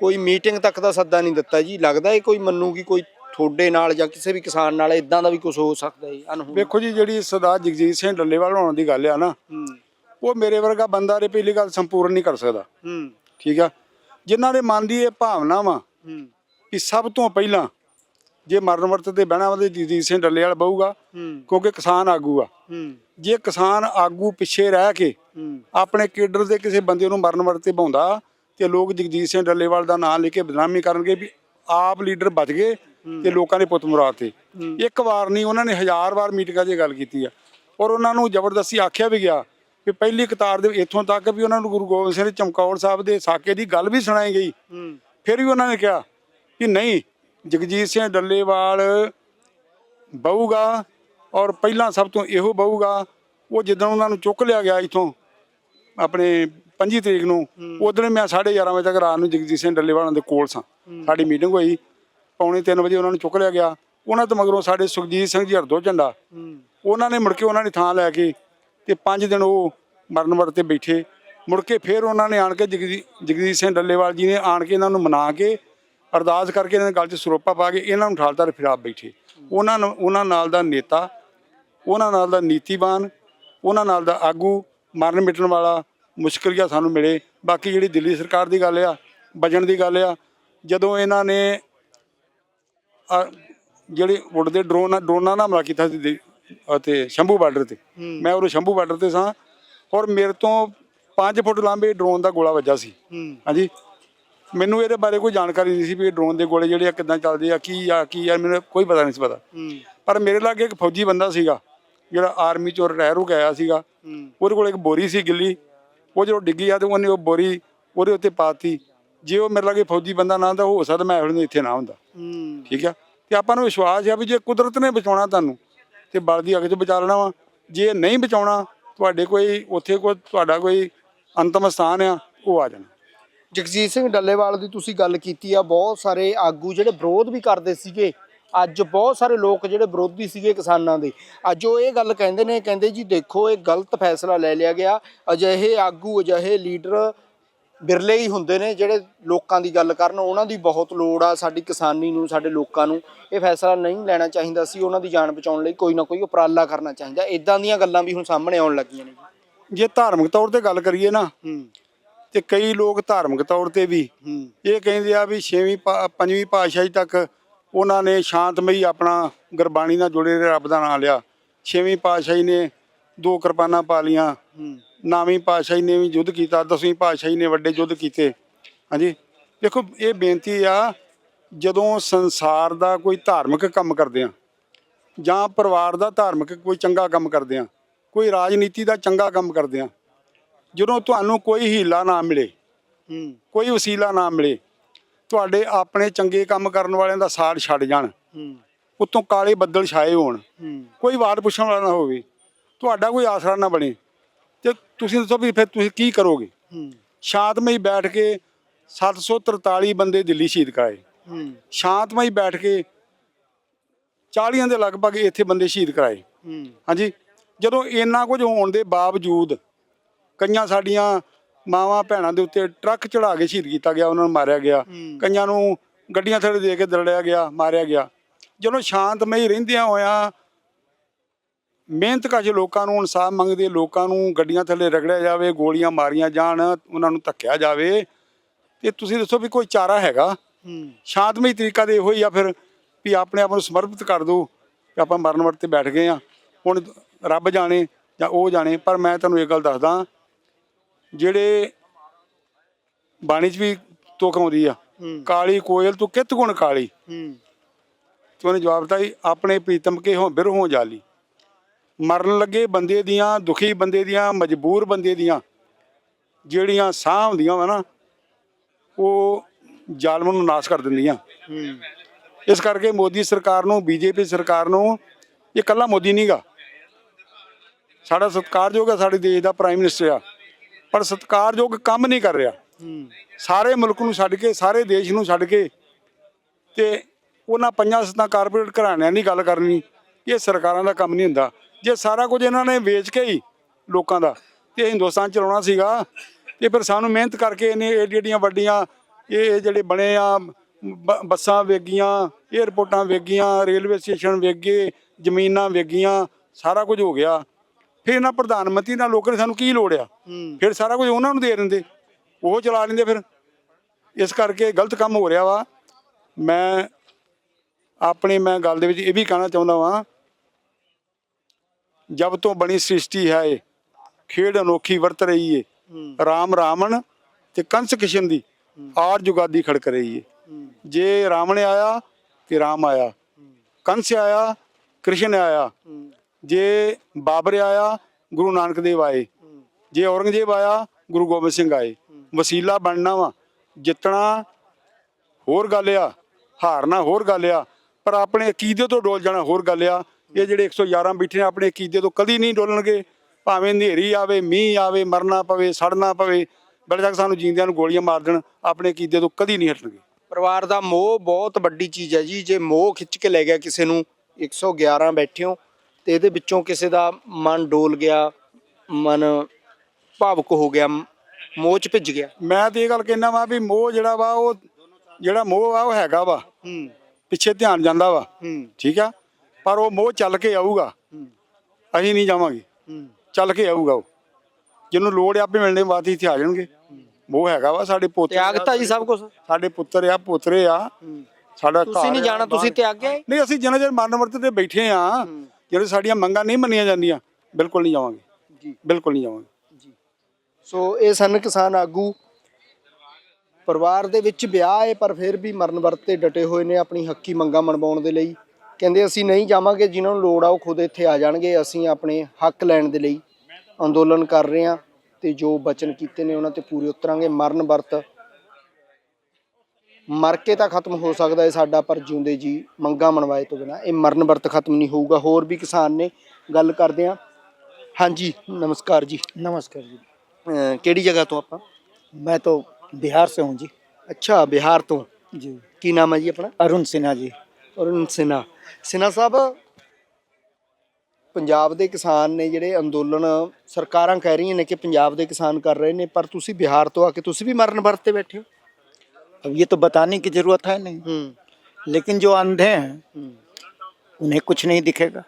ਕੋਈ ਮੀਟਿੰਗ ਤੱਕ ਦਾ ਸੱਦਾ ਨਹੀਂ ਦਿੱਤਾ ਜੀ। ਲੱਗਦਾ ਇਹ ਕੋਈ ਮੰਨੂਗੀ ਕੋਈ ਤੁਹਾਡੇ ਨਾਲ ਜਾਂ ਕਿਸੇ ਵੀ ਕਿਸਾਨ ਨਾਲ ਇਦਾਂ ਦਾ ਵੀ ਕੁਝ ਹੋ ਸਕਦਾ ਹੈ ਅਨਹੋਣੀ ਵੇਖੋ ਜੀ ਜਿਹੜੀ ਸਰਦਾਰ ਜਗਜੀਤ ਸਿੰਘ ਡੱਲੇਵਾਲ ਹੋਣ ਦੀ ਗੱਲ ਆ ਨਾ ਉਹ ਮੇਰੇ ਵਰਗਾ ਬੰਦਾ ਰੇ ਪਹਿਲੀ ਗੱਲ ਸੰਪੂਰਨ ਨਹੀਂ ਕਰ ਸਕਦਾ। ਹੂੰ। ਠੀਕ ਆ? ਜਿਨ੍ਹਾਂ ਦੇ ਮਨ ਦੀ ਇਹ ਭਾਵਨਾ ਵਾ ਹੂੰ। ਕਿ ਸਭ ਤੋਂ ਪਹਿਲਾਂ ਜੇ ਮਰਨ ਵਰਤ ਤੇ ਬਹਿਣਾ ਤੇ ਜਗਜੀਤ ਸਿੰਘ ਡੱਲੇਵਾਲ ਬਹੂਗਾ ਕਿਉਂਕਿ ਕਿਸਾਨ ਆਗੂ ਆ। ਹੂੰ। ਜੇ ਕਿਸਾਨ ਆਗੂ ਪਿੱਛੇ ਰਹਿ ਕੇ ਆਪਣੇ ਕੇਡਰ ਦੇ ਕਿਸੇ ਬੰਦੇ ਨੂੰ ਮਰਨ ਵਰਤ ਭਾਉਂਦਾ ਤੇ ਲੋਕ ਜਗਜੀਤ ਸਿੰਘ ਡੱਲੇਵਾਲ ਦਾ ਨਾਮ ਲੈ ਕੇ ਬਦਨਾਮੀ ਕਰਨਗੇ ਵੀ ਆਪ ਲੀਡਰ ਬਚ ਗਏ ਤੇ ਲੋਕਾਂ ਦੇ ਪੁੱਤ ਮੁਰਾਦ ਤੇ। ਇੱਕ ਵਾਰ ਨਹੀਂ ਉਹਨਾਂ ਨੇ ਹਜ਼ਾਰ ਵਾਰ ਮੀਟਿੰਗਾਂ 'ਚ ਗੱਲ ਕੀਤੀ ਆ। ਔਰ ਉਹਨਾਂ ਨੂੰ ਜ਼ਬਰਦਸਤੀ ਆਖਿਆ ਵੀ ਗਿਆ ਵੀ ਪਹਿਲੀ ਕਤਾਰ ਦੇ ਇੱਥੋਂ ਤੱਕ ਵੀ ਉਹਨਾਂ ਨੂੰ ਗੁਰੂ ਗੋਬਿੰਦ ਸਿੰਘ ਚਮਕੌਰ ਸਾਹਿਬ ਦੇ ਸਾਕੇ ਦੀ ਗੱਲ ਵੀ ਸੁਣਾਈ ਗਈ। ਫਿਰ ਵੀ ਉਹਨਾਂ ਨੇ ਕਿਹਾ ਕਿ ਨਹੀਂ ਜਗਜੀਤ ਸਿੰਘ ਡੱਲੇਵਾਲ ਬਹੂਗਾ ਔਰ ਪਹਿਲਾਂ ਸਭ ਤੋਂ ਇਹੋ ਬਹੂਗਾ ਉਹ ਜਦੋਂ ਉਹਨਾਂ ਨੂੰ ਚੁੱਕ ਲਿਆ ਗਿਆ ਇਥੋਂ ਆਪਣੇ 25 ਤਰੀਕ ਨੂੰ ਉਦੋਂ ਮੈਂ 11:30 ਵਜੇ ਤੱਕ ਰਾਤ ਨੂੰ ਜਗਜੀਤ ਸਿੰਘ ਡੱਲੇਵਾਲਾਂ ਦੇ ਕੋਲ ਸਾਂ। ਸਾਡੀ ਮੀਟਿੰਗ ਹੋਈ ਪੌਣੇ 3 ਵਜੇ ਉਹਨਾਂ ਨੂੰ ਚੁੱਕ ਲਿਆ ਗਿਆ। ਉਹਨਾਂ ਤੋਂ ਮਗਰੋਂ ਸਾਡੇ ਸੁਖਜੀਤ ਸਿੰਘ ਜੀ ਹਰਦੋ ਝੰਡਾ ਉਹਨਾਂ ਨੇ ਮੁੜ ਕੇ ਉਹਨਾਂ ਦੀ ਥਾਂ ਲੈ ਕੇ ਤੇ 5 ਦਿਨ ਉਹ ਮਰਨ ਵਰਤ ਤੇ ਬੈਠੇ। ਮੁੜ ਕੇ ਫਿਰ ਉਹਨਾਂ ਨੇ ਆਣ ਕੇ ਜਗਜੀ- ਜਗਜੀਤ ਸਿੰਘ ਡੱਲੇਵਾਲ ਜੀ ਨੇ ਆਣ ਕੇ ਇਹਨਾਂ ਨੂੰ ਮਨਾ ਕੇ ਅਰਦਾਸ ਕਰਕੇ ਇਹਨਾਂ ਦੇ ਗਲ 'ਚ ਸਰੋਪਾ ਪਾ ਕੇ ਇਹਨਾਂ ਨੂੰ ਠਾਲਦਾਰ ਫਿਰਾਬ ਬੈਠੇ। ਉਹਨਾਂ ਨੂੰ ਉਹਨਾਂ ਨਾਲ ਦਾ ਨੇਤਾ ਉਹਨਾਂ ਨਾਲ ਦਾ ਨੀਤੀਵਾਨ ਉਹਨਾਂ ਨਾਲ ਦਾ ਆਗੂ ਮਰਨ ਮਿਟਣ ਵਾਲਾ ਮੁਸ਼ਕਿਲ ਜਿਹਾ ਸਾਨੂੰ ਮਿਲੇ। ਬਾਕੀ ਜਿਹੜੀ ਦਿੱਲੀ ਸਰਕਾਰ ਦੀ ਗੱਲ ਆ ਬਜਣ ਦੀ ਗੱਲ ਆ ਜਦੋਂ ਇਹਨਾਂ ਨੇ ਜਿਹੜੇ ਉੱਡਦੇ ਡਰੋਨ ਡਰੋਨਾਂ ਨਾਲ ਹਮਲਾ ਕੀਤਾ ਸੀ ਅਤੇ ਸ਼ੰਭੂ ਬਾਰਡਰ ਤੇ। ਮੈਂ ਉਹ ਸ਼ੰਭੂ ਬਾਰਡਰ ਤੇ ਸਾਂ ਔਰ ਮੇਰੇ ਤੋਂ 5 ਫੁੱਟ ਲੰਬੇ ਡਰੋਨ ਦਾ ਗੋਲਾ ਵੱਜਾ ਸੀ। ਹਾਂਜੀ। ਮੈਨੂੰ ਇਹਦੇ ਬਾਰੇ ਕੋਈ ਜਾਣਕਾਰੀ ਨਹੀਂ ਸੀ ਵੀ ਇਹ ਡਰੋਨ ਦੇ ਗੋਲੇ ਜਿਹੜੇ ਆ ਕਿੱਦਾਂ ਚੱਲਦੇ ਆ ਕੀ ਆ ਕੀ ਆ ਮੈਨੂੰ ਕੋਈ ਪਤਾ ਨਹੀਂ ਸੀ ਪਤਾ। ਪਰ ਮੇਰੇ ਲਾਗੇ ਇੱਕ ਫੌਜੀ ਬੰਦਾ ਸੀਗਾ ਜਿਹੜਾ ਆਰਮੀ ਚੋਂ ਰਿਟਾਇਰ ਹੋ ਕੇ ਆਇਆ ਸੀਗਾ ਉਹਦੇ ਕੋਲ ਇੱਕ ਬੋਰੀ ਸੀ ਗਿੱਲੀ। ਉਹ ਜਦੋਂ ਡਿੱਗੀ ਆ ਤੇ ਉਹਨੇ ਉਹ ਬੋਰੀ ਉਹਦੇ ਉੱਤੇ ਪਾਤੀ। ਜੇ ਉਹ ਮੇਰੇ ਲਾਗੇ ਫੌਜੀ ਬੰਦਾ ਨਾ ਹੁੰਦਾ ਹੋ ਸਕਦਾ ਮੈਂ ਹੁਣ ਇੱਥੇ ਨਾ ਹੁੰਦਾ। ਠੀਕ ਆ? ਤੇ ਆਪਾਂ ਨੂੰ ਵਿਸ਼ਵਾਸ ਆ ਵੀ ਜੇ ਕੁਦਰਤ ਨੇ ਬਚਾਉਣਾ ਤੁਹਾਨੂੰ ਤੇ ਬਲਦੀ ਅੱਗ 'ਚ ਬਚਾ ਲੈਣਾ ਵਾ। ਜੇ ਨਹੀਂ ਬਚਾਉਣਾ ਤੁਹਾਡੇ ਕੋਈ ਉੱਥੇ ਕੋਈ ਤੁਹਾਡਾ ਕੋਈ ਅੰਤਮ ਸਥਾਨ ਆ ਉਹ ਆ ਜਾਣਾ। ਜਗਜੀਤ ਸਿੰਘ ਡੱਲੇਵਾਲ ਦੀ ਤੁਸੀਂ ਗੱਲ ਕੀਤੀ ਆ ਬਹੁਤ ਸਾਰੇ ਆਗੂ ਜਿਹੜੇ ਵਿਰੋਧ ਵੀ ਕਰਦੇ ਸੀਗੇ ਅੱਜ ਬਹੁਤ ਸਾਰੇ ਲੋਕ ਜਿਹੜੇ ਵਿਰੋਧੀ ਸੀਗੇ ਕਿਸਾਨਾਂ ਦੇ। ਅੱਜ ਉਹ ਇਹ ਗੱਲ ਕਹਿੰਦੇ ਨੇ ਕਹਿੰਦੇ ਜੀ ਦੇਖੋ ਇਹ ਗਲਤ ਫੈਸਲਾ ਲੈ ਲਿਆ ਗਿਆ। ਅਜਿਹੇ ਆਗੂ ਅਜਿਹੇ ਲੀਡਰ ਬਿਰਲੇ ਹੀ ਹੁੰਦੇ ਨੇ ਜਿਹੜੇ ਲੋਕਾਂ ਦੀ ਗੱਲ ਕਰਨ। ਉਹਨਾਂ ਦੀ ਬਹੁਤ ਲੋੜ ਆ ਸਾਡੀ ਕਿਸਾਨੀ ਨੂੰ ਸਾਡੇ ਲੋਕਾਂ ਨੂੰ। ਇਹ ਫੈਸਲਾ ਨਹੀਂ ਲੈਣਾ ਚਾਹੀਦਾ ਸੀ। ਉਹਨਾਂ ਦੀ ਜਾਨ ਬਚਾਉਣ ਲਈ ਕੋਈ ਨਾ ਕੋਈ ਉਪਰਾਲਾ ਕਰਨਾ ਚਾਹੀਦਾ। ਇਦਾਂ ਦੀਆਂ ਗੱਲਾਂ ਵੀ ਹੁਣ ਸਾਹਮਣੇ ਆਉਣ ਲੱਗੀਆਂ ਨੇ ਜੇ। ਧਾਰਮਿਕ ਤੌਰ ਤੇ ਗੱਲ ਕਰੀਏ ਨਾ ਤੇ ਕਈ ਲੋਕ ਧਾਰਮਿਕ ਤੌਰ ਤੇ ਵੀ ਇਹ ਕਹਿੰਦੇ ਆ ਵੀ ਛੇਵੀਂ ਪਾ- ਪੰਜਵੀਂ ਪਾਤਸ਼ਾਹੀ ਤੱਕ ਉਹਨਾਂ ਨੇ ਸ਼ਾਂਤਮਈ ਆਪਣਾ ਗੁਰਬਾਣੀ ਨਾਲ ਜੁੜੇ ਰੱਬ ਦਾ ਨਾਮ ਲਿਆ। ਛੇਵੀਂ ਪਾਤਸ਼ਾਹੀ ਨੇ ਦੋ ਕਿਰਪਾਨਾਂ ਪਾ ਲੀਆਂ ਨੌਵੀਂ ਪਾਤਸ਼ਾਹੀ ਨੇ ਵੀ ਯੁੱਧ ਕੀਤਾ ਦਸਵੀਂ ਪਾਤਸ਼ਾਹੀ ਨੇ ਵੱਡੇ ਯੁੱਧ ਕੀਤੇ। ਹਾਂਜੀ? ਦੇਖੋ ਇਹ ਬੇਨਤੀ ਆ ਜਦੋਂ ਸੰਸਾਰ ਦਾ ਕੋਈ ਧਾਰਮਿਕ ਕੰਮ ਕਰਦੇ ਆ ਜਾਂ ਪਰਿਵਾਰ ਦਾ ਧਾਰਮਿਕ ਕੋਈ ਚੰਗਾ ਕੰਮ ਕਰਦੇ ਆ ਕੋਈ ਰਾਜਨੀਤੀ ਦਾ ਚੰਗਾ ਕੰਮ ਕਰਦੇ ਆ ਜਦੋਂ ਤੁਹਾਨੂੰ ਕੋਈ ਹੀਲਾ ਨਾ ਮਿਲੇ ਕੋਈ ਵਸੀਲਾ ਨਾ ਮਿਲੇ ਤੁਹਾਡੇ ਆਪਣੇ ਚੰਗੇ ਕੰਮ ਕਰਨ ਵਾਲਿਆਂ ਦਾ ਸਾਥ ਛੱਡ ਜਾਣ। ਉਤੋਂ ਕਾਲੇ ਬੱਦਲ ਛਾਏ ਹੋਣ। ਕੋਈ ਵਾਰ ਪੁੱਛਣ ਵਾਲਾ ਨਾ ਹੋਵੇ। ਤੁਹਾਡਾ ਕੋਈ ਆਸਰਾ ਨਾ ਬਣੇ। ਤੇ ਤੁਸੀਂ ਦੱਸੋ ਵੀ ਫਿਰ ਤੁਸੀਂ ਕੀ ਕਰੋਗੇ? ਸ਼ਾਂਤਮਈ ਬੈਠ ਕੇ 743 ਬੰਦੇ ਦਿੱਲੀ ਸ਼ਹੀਦ ਕਰਾਏ। ਸ਼ਾਂਤਮਈ ਬੈਠ ਕੇ 40 ਦੇ ਲਗਭਗ ਇੱਥੇ ਬੰਦੇ ਸ਼ਹੀਦ ਕਰਾਏ। ਹਾਂਜੀ। ਜਦੋਂ ਇੰਨਾ ਕੁਝ ਹੋਣ ਦੇ ਬਾਵਜੂਦ ਕਈਆਂ ਸਾਡੀਆਂ ਮਾਵਾਂ ਭੈਣਾਂ ਦੇ ਉੱਤੇ ਟਰੱਕ ਚੜਾ ਕੇ ਸ਼ਹੀਦ ਕੀਤਾ ਗਿਆ ਉਹਨਾਂ ਨੂੰ ਮਾਰਿਆ ਗਿਆ। ਕਈਆਂ ਨੂੰ ਗੱਡੀਆਂ ਥੱਲੇ ਦੇ ਕੇ ਦਰੜਿਆ ਗਿਆ ਮਾਰਿਆ ਗਿਆ। ਜਦੋਂ ਸ਼ਾਂਤਮਈ ਰਹਿੰਦਿਆਂ ਹੋਇਆਂ ਮਿਹਨਤ ਕਸ਼ ਲੋਕਾਂ ਨੂੰ ਇਨਸਾਫ ਮੰਗਦੇ ਲੋਕਾਂ ਨੂੰ ਗੱਡੀਆਂ ਥੱਲੇ ਰਗੜਿਆ ਜਾਵੇ ਗੋਲੀਆਂ ਮਾਰੀਆਂ ਜਾਣ ਉਹਨਾਂ ਨੂੰ ਧੱਕਿਆ ਜਾਵੇ ਤੇ ਤੁਸੀਂ ਦੱਸੋ ਵੀ ਕੋਈ ਚਾਰਾ ਹੈਗਾ? ਸ਼ਾਂਤਮਈ ਤਰੀਕਾ ਦੇ ਇਹੋ ਹੀ ਆ ਫਿਰ ਵੀ ਆਪਣੇ ਆਪ ਨੂੰ ਸਮਰਪਿਤ ਕਰ ਦਿਓ ਕਿ ਆਪਾਂ ਮਰਨ ਵਰਤ ਬੈਠ ਗਏ ਆ ਹੁਣ ਰੱਬ ਜਾਣੇ ਜਾਂ ਉਹ ਜਾਣੇ ਪਰ ਮੈਂ ਤੁਹਾਨੂੰ ਇਹ ਗੱਲ ਦੱਸਦਾ ਜਿਹੜੇ ਬਾਣੀ 'ਚ ਵੀ ਤੁਕ ਆਉਂਦੀ ਆ ਕਾਲੀ ਕੋਇਲ ਤੂੰ ਕਿਤ ਗੁਣ ਕਾਲੀ? ਹੂੰ। ਤੇ ਉਹਨੇ ਜਵਾਬ ਦਿੱਤਾ ਆਪਣੇ ਪ੍ਰੀਤਮ ਕੇ ਹੋ ਬਿਰ ਹੋ ਜਾਲੀ। ਮਰਨ ਲੱਗੇ ਬੰਦੇ ਦੀਆਂ ਦੁਖੀ ਬੰਦੇ ਦੀਆਂ ਮਜਬੂਰ ਬੰਦੇ ਦੀਆਂ ਜਿਹੜੀਆਂ ਸਾਹ ਹੁੰਦੀਆਂ ਵਾ ਨਾ ਉਹ ਜ਼ਾਲਮ ਨੂੰ ਨਾਸ਼ ਕਰ ਦਿੰਦੀਆਂ। ਇਸ ਕਰਕੇ ਮੋਦੀ ਸਰਕਾਰ ਨੂੰ ਬੀਜੇਪੀ ਸਰਕਾਰ ਨੂੰ ਇਹ ਕੱਲਾ ਮੋਦੀ ਨਹੀਂਗਾ ਸਾਡਾ ਸਤਿਕਾਰਯੋਗ ਹੈ ਸਾਡੇ ਦੇਸ਼ ਦਾ ਪ੍ਰਾਈਮ ਮਿਨਿਸਟਰ ਆ। ਪਰ ਸਤਿਕਾਰਯੋਗ ਕੰਮ ਨਹੀਂ ਕਰ ਰਿਹਾ। ਸਾਰੇ ਮੁਲਕ ਨੂੰ ਛੱਡ ਕੇ, ਸਾਰੇ ਦੇਸ਼ ਨੂੰ ਛੱਡ ਕੇ ਤੇ ਉਹਨਾਂ ਪੰਜਾਂ ਸੱਤਾਂ ਕਾਰਪੋਰੇਟ ਘਰਾਣਿਆਂ ਦੀ ਗੱਲ ਕਰਨੀ, ਇਹ ਸਰਕਾਰਾਂ ਦਾ ਕੰਮ ਨਹੀਂ ਹੁੰਦਾ। ਜੇ ਸਾਰਾ ਕੁਝ ਇਹਨਾਂ ਨੇ ਵੇਚ ਕੇ ਹੀ ਲੋਕਾਂ ਦਾ, ਤੇ ਹਿੰਦੁਸਤਾਨ ਚਲਾਉਣਾ ਸੀਗਾ, ਤੇ ਫਿਰ ਸਾਨੂੰ ਮਿਹਨਤ ਕਰਕੇ ਇਹਨੇ ਇਹ ਜਿਹੜੀਆਂ ਵੱਡੀਆਂ ਇਹ ਜਿਹੜੇ ਬਣੇ ਆ, ਬ- ਬੱਸਾਂ ਵੇਗੀਆਂ, ਏਅਰਪੋਰਟਾਂ ਵੇਗੀਆਂ, ਰੇਲਵੇ ਸਟੇਸ਼ਨ ਵੇਗੇ, ਜ਼ਮੀਨਾਂ ਵੇਗੀਆਂ, ਸਾਰਾ ਕੁਝ ਹੋ ਗਿਆ। ਫਿਰ ਇਹਨਾਂ ਪ੍ਰਧਾਨ ਮੰਤਰੀ ਨਾਲ ਲੋਕਾਂ ਨੇ ਸਾਨੂੰ ਕੀ ਲੋੜ ਆ? ਫਿਰ ਸਾਰਾ ਕੁਝ ਉਹਨਾਂ ਨੂੰ ਦੇ ਦਿੰਦੇ। ਉਹ ਚਲਾ ਲੈਂਦੇ ਫਿਰ। ਇਸ ਕਰਕੇ ਗਲਤ ਕੰਮ ਹੋ ਰਿਹਾ ਵਾ। ਮੈਂ ਆਪਣੀ ਮੈਂ ਗੱਲ ਦੇ ਵਿੱਚ ਇਹ ਵੀ ਕਹਿਣਾ ਚਾਹੁੰਦਾ ਵਾਂ ਜਬ ਤੋਂ ਬਣੀ ਸ੍ਰਿਸ਼ਟੀ ਹੈ ਇਹ ਖੇਡ ਅਨੋਖੀ ਵਰਤ ਰਹੀ ਏ। ਰਾਮ ਰਾਵਣ ਤੇ ਕੰਸ ਕਿਸ਼ਨ ਦੀ ਆਰ ਜੁਗਾਦੀ ਖੜਕ ਰਹੀ ਏ। ਹੂੰ। ਜੇ ਰਾਵਣ ਆਇਆ ਤੇ ਰਾਮ ਆਇਆ। ਕੰਸ ਆਇਆ ਕ੍ਰਿਸ਼ਨ ਆਇਆ। ਜੇ ਬਾਬਰ ਆਇਆ, ਗੁਰੂ ਨਾਨਕ ਦੇਵ ਆਏ। ਜੇ ਔਰੰਗਜ਼ੇਬ ਆਇਆ, ਗੁਰੂ ਗੋਬਿੰਦ ਸਿੰਘ ਆਏ। ਵਸੀਲਾ ਬਣਨਾ ਵਾ, ਜਿੱਤਣਾ ਹੋਰ ਗੱਲ ਆ, ਹਾਰਨਾ ਹੋਰ ਗੱਲ ਆ, ਪਰ ਆਪਣੇ ਅਕੀਦੇ ਤੋਂ ਡੋਲ ਜਾਣਾ ਹੋਰ ਗੱਲ ਆ। ਇਹ ਜਿਹੜੇ 111 ਬੈਠੇ ਨੇ, ਆਪਣੇ ਅਕੀਦੇ ਤੋਂ ਕਦੀ ਨਹੀਂ ਡੋਲਣਗੇ। ਭਾਵੇਂ ਹਨੇਰੀ ਆਵੇ, ਮੀਂਹ ਆਵੇ, ਮਰਨਾ ਪਵੇ, ਸੜਨਾ ਪਵੇ, ਬੜੇ ਤੱਕ ਸਾਨੂੰ ਜੀਂਦਿਆਂ ਨੂੰ ਗੋਲੀਆਂ ਮਾਰ ਦੇਣ, ਆਪਣੇ ਕੀਦੇ ਤੋਂ ਕਦੀ ਨਹੀਂ ਹਟਣਗੇ। ਪਰਿਵਾਰ ਦਾ ਮੋਹ ਬਹੁਤ ਵੱਡੀ ਚੀਜ਼ ਹੈ ਜੀ। ਜੇ ਮੋਹ ਖਿੱਚ ਕੇ ਲੈ ਗਿਆ ਕਿਸੇ ਨੂੰ 111 ਬੈਠੇ ਹੋ ਤੇ ਇਹਦੇ ਵਿੱਚੋਂ ਕਿਸੇ ਦਾ ਮਨ ਡੋਲ ਗਿਆ ਮਨ ਭਾਵੁਕ ਹੋ ਗਿਆ ਮੋਹ ਚ ਭਿੱਜ ਗਿਆ। ਮੈਂ ਤੇ ਇਹ ਗੱਲ ਕਹਿਣਾ ਵਾ ਵੀ ਮੋਹ ਜਿਹੜਾ ਵਾ ਉਹ ਜਿਹੜਾ ਮੋਹ ਆ ਉਹ ਹੈਗਾ ਵਾ। ਹੂੰ। ਪਿੱਛੇ ਧਿਆਨ ਜਾਂਦਾ ਵਾ। ਹੂੰ। ਠੀਕ ਆ? ਪਰ ਉਹ ਮੋਹ ਚੱਲ ਕੇ ਆਊਗਾ। ਅਸੀਂ ਨਹੀਂ ਜਾਵਾਂਗੇ। ਹੂੰ। ਚੱਲ ਕੇ ਆਊਗਾ ਉਹ। ਜਿਹਨੂੰ ਲੋੜ ਆ ਆਪੇ ਮਿਲਣੇ ਬਾਅਦ ਇੱਥੇ ਆ ਜਾਣਗੇ। ਮੋਹ ਹੈਗਾ ਵਾ ਸਾਡੇ ਪੁੱਤ ਤਿਆਗਤਾ ਜੀ ਸਭ ਕੁਝ ਸਾਡੇ ਪੁੱਤਰ ਆ ਪੋਤਰੇ ਆ। ਸਾਡਾ ਤੁਸੀਂ ਨਹੀਂ ਜਾਣਾ ਤੁਸੀਂ ਤਿਆਗ ਗਏ? ਨਹੀਂ ਅਸੀਂ ਜਿੰਨਾ ਚਿਰ ਮਰਨ ਵਰਤ ਤੇ ਬੈਠੇ ਆ ਜਿਹੜੇ ਸਾਡੀਆਂ ਮੰਗਾਂ ਨਹੀਂ ਮੰਨੀਆਂ ਜਾਂਦੀਆਂ ਬਿਲਕੁਲ ਨਹੀਂ ਜਾਵਾਂਗੇ। ਜੀ। ਬਿਲਕੁਲ ਨਹੀਂ ਜਾਵਾਂਗੇ। ਸੋ ਇਹ ਸਨ ਕਿਸਾਨ ਆਗੂ। ਪਰਿਵਾਰ ਦੇ ਵਿੱਚ ਵਿਆਹ ਹੈ ਪਰ ਫਿਰ ਵੀ ਮਰਨ ਵਰਤ ਤੇ ਡਟੇ ਹੋਏ ਨੇ ਆਪਣੀ ਹੱਕੀ ਮੰਗਾਂ ਮਨਵਾਉਣ ਦੇ ਲਈ। ਕਹਿੰਦੇ ਅਸੀਂ ਨਹੀਂ ਜਾਵਾਂਗੇ ਜਿਨ੍ਹਾਂ ਨੂੰ ਲੋੜ ਆ ਉਹ ਖੁਦ ਇੱਥੇ ਆ ਜਾਣਗੇ। ਅਸੀਂ ਆਪਣੇ ਹੱਕ ਲੈਣ ਦੇ ਲਈ ਅੰਦੋਲਨ ਕਰ ਰਹੇ ਹਾਂ ਤੇ ਜੋ ਬਚਨ ਕੀਤੇ ਨੇ ਉਹਨਾਂ ਤੇ ਪੂਰੇ ਉਤਰਾਂਗੇ। ਮਰਨ ਵਰਤ ਮਰ ਕੇ ਤਾਂ ਖਤਮ ਹੋ ਸਕਦਾ ਹੈ ਸਾਡਾ ਪਰ ਜਿਉਂਦੇ ਜੀ ਮੰਗਾ ਮਨਵਾਏ ਤੋਂ ਬਿਨਾ। ਇਹ ਮਰਨ ਵਰਤ ਖਤਮ ਨਹੀਂ ਹੋਊਗਾ। ਹੋਰ ਵੀ ਕਿਸਾਨ ਨੇ ਗੱਲ ਕਰਦੇ ਆ ਹਾਂਜੀ ਨਮਸਕਾਰ ਜੀ। ਨਮਸਕਾਰ ਜੀ। ਕਿਹੜੀ ਜਗ੍ਹਾ ਤੋਂ ਆਪਾਂ? ਮੈਂ तो ਬਿਹਾਰ से हूँ ਜੀ। ਅੱਛਾ ਬਿਹਾਰ ਤੋਂ। ਜੀ। ਕੀ ਨਾਮ ਹੈ ਜੀ ਆਪਣਾ? ਅਰੁਣ सिन्हा ਜੀ। ਅਰੁਣ ਸਿਨਾ। ਸਿਨਾ ਸਾਹਿਬ ਪੰਜਾਬ ਦੇ ਕਿਸਾਨ ਨੇ ਜਿਹੜੇ ਅੰਦੋਲਨ ਸਰਕਾਰਾਂ ਕਹਿ ਰਹੀਆਂ ਨੇ ਕਿ ਪੰਜਾਬ ਦੇ ਕਿਸਾਨ ਕਰ ਰਹੇ ਨੇ ਪਰ ਤੁਸੀਂ ਬਿਹਾਰ ਤੋਂ ਆ ਕੇ ਤੁਸੀਂ ਵੀ ਮਰਨ ਵਰਤ ਤੇ ਬੈਠੇ ਹੋ? अब ये तो बताने की जरूरत है नहीं ਹੂੰ लेकिन जो अंधे हैं ਹੂੰ उन्हें कुछ नहीं दिखेगा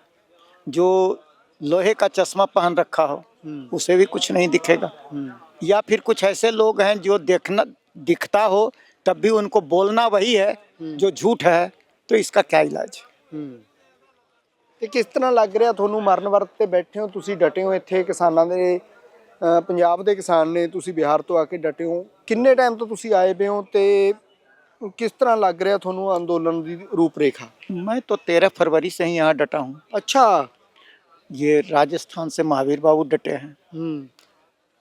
जो लोहे का चश्मा पहन रखा हो हम्म। उसे भी कुछ नहीं दिखेगा ਹੂੰ या फिर कुछ ऐसे लोग हैं जो देखना दिखता हो तब भी उनको बोलना वही है जो झूठ है तो इसका क्या इलाज ਹੂੰ ਤੇ ਕਿਸ ਤਰ੍ਹਾਂ ਲੱਗ ਰਿਹਾ ਤੁਹਾਨੂੰ ਮਰਨ ਵਰਤ ਤੇ ਬੈਠੇ ਹੋ ਤੁਸੀਂ ਡਟੇ ਹੋ ਇੱਥੇ ਕਿਸਾਨਾਂ ਦੇ ਅਹ ਪੰਜਾਬ ਦੇ ਕਿਸਾਨ ਨੇ ਤੁਸੀਂ ਬਿਹਾਰ ਤੋਂ ਆ ਕੇ ਡਟੇ ਹੋ ਕਿੰਨੇ ਟਾਈਮ ਤੋਂ ਤੁਸੀਂ ਆਏ ਪਏ ਹੋ ਤੇ ਕਿਸ ਤਰ੍ਹਾਂ ਲੱਗ ਰਿਹਾ ਤੁਹਾਨੂੰ ਅੰਦੋਲਨ ਦੀ ਰੂਪਰੇਖਾ मैं तो तेरह फरवरी से ही यहाँ डटा हूँ ਅੱਛਾ ये राजस्थान से महावीर बाबू डटे हैं ਹੂੰ